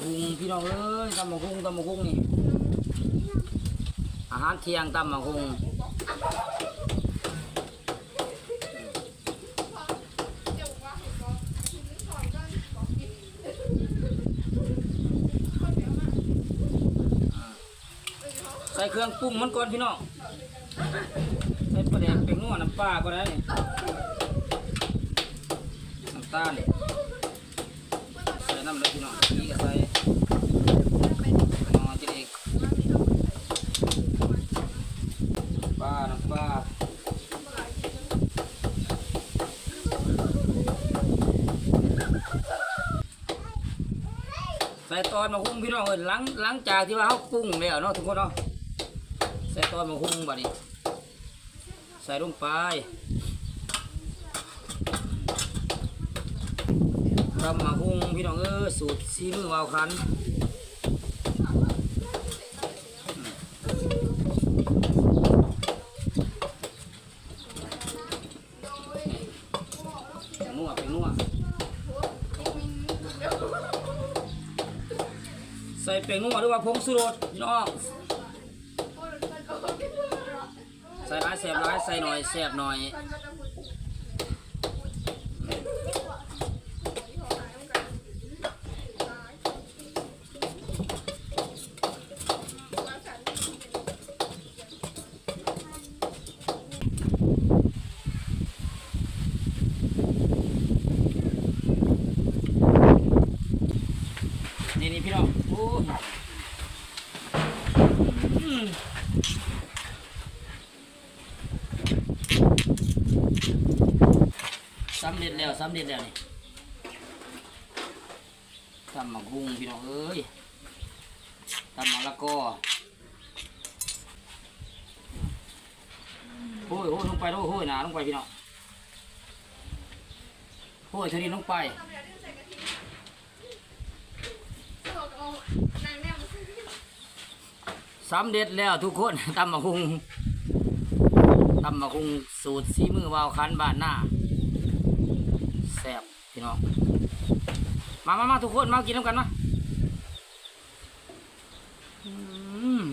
หุงพี่น้องเอ้ยตำบักหุงตำบักหุงนี่ อาหารเที่ยงตำบักหุงใส่เครื่องปรุงมันก่อนพี่น้อง ใส่ปลาแดกเป็นนัวน้ำปลาก็ได้น้ำตาลใส่น้ำเลยพี่น้องนี่ก็ใส่ ใส่ตอนมาหุ้งพี่น้องเอ้ยหลังหลังจากที่ว่าเขาปรุงแล้วเนาะทุกคนเนาะใส่ตอนมาหุ้งบัดนี้ ใส่ลงไป ตำมาหุ้งพี่น้องเอ้ยสูตรซีมือวาวคันเป็นนัวเป็นนัวใส่เป็นนัวหรือว่าผงสุรสพี่น้องใส่ร้ายแสบร้ายใส่หน่อยแสบหน่อยนี่นี่พี่น้องโอ้ยอืม สำเร็จแล้วสำเร็จแล้วนี่ตำหมักบุงพี่น้องเอ้ยตำมะละกอโอ้ยโอ้ยลงไปโอ้ยโอ้ยหนาลงไปพี่น้องโอ้ยเท่านี้ลงไป สำเร็จแล้วทุกคนตำหมักบุงตำหมักบุงสูตรสีมือวาวคันบ้านหน้าแซ่บพี่น้องมามามาทุกคนมากินน้ำกันมาอืม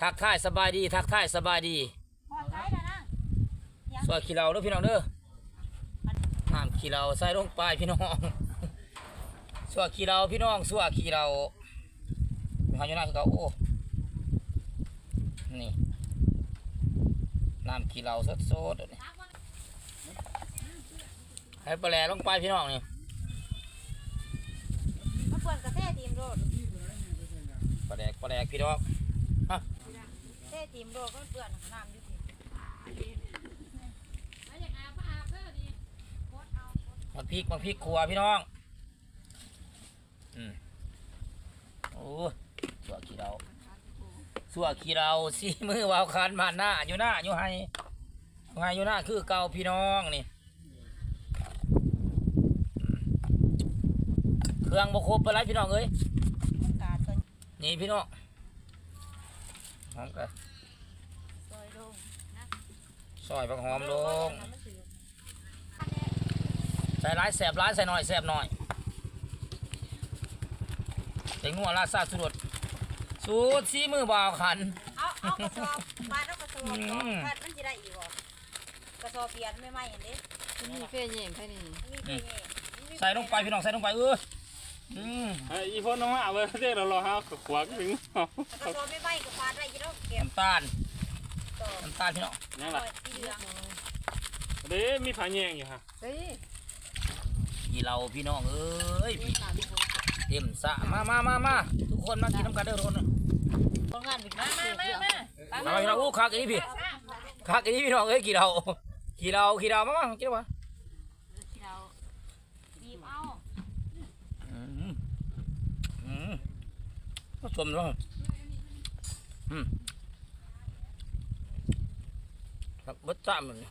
ทักทายสบายดี ทักทายสบายดีพอใช้แล้วนะสวยขี้เราเด้อพี่น้องเด้อน้ำขี้เราใส่ลงไปพี่น้อง สวยขี้เราพี่น้องสวยขี้เราหาอยู่หน้าคือเขาโอ้นี่น้ำขี้เราสดๆเดี๋ยวนี้ให้ปลาแหลลงไปพี่น้องนี่มาเปิดกระเททีมโรดปลาแดกปลาแดกพี่น้องเททีมโรดก็เปื่อนน้ำอยู่ทีมันพริกมันพริกขัวพี่น้อง อืมโอ้สัวขี้เราสัวขี้เราสีมือวาวคานมาหน้าอยู่หน้าอยู่ให้อยู่ให้อยู่หน้าคือเก่าพี่น้องนี่อืมเครื่องบกครบไปแล้วพี่น้องเอ้ยกาดตัวนี่พี่น้องหอมกันซอยลงนะซอยผักหอมลงใส่ร้ายแสบร้ายใส่หน่อยแสบหน่อย ใส่งัวลาดซาสุดสูตรสีมือบ่าวขัน เอาเอากระสอบมาแล้วกระสอบอืม พัดมันจะได้อีกบ่กระสอบเปลี่ยนไม่ไหมเห็นดินี่เพื่อนยิงแค่นี้มีเพียงเองใส่ลงไปพี่น้องใส่ลงไปเอออืมไอ้อีพ่นน้องอะเว้ยเด็กเรารอฮะขวากถึงเอากระสอบไม่ไหมก็ฟาดได้ยี่แล้วเก็บน้ำตาลต่อน้ำตาลพี่น้องเนี่ยต่ล่ะอที่เหลืองเด้มีผาแยงอยู่ฮะเฮ้ยกี่เราพี่น้องเอ้ยพี่ เต็มสระมามามามาทุกคนมากินน้ำกันเด้อทุกคนโรงงานบิ๊กมามามามามาพี่น้องอู้คักอันนี้พี่คักอันนี้พี่น้องเอ้ยกี่เรากี่เรากี่เรามามากินวะเราบีบเอาอืมอืมผสมแล้วอืมครับบัดจ้ามเลย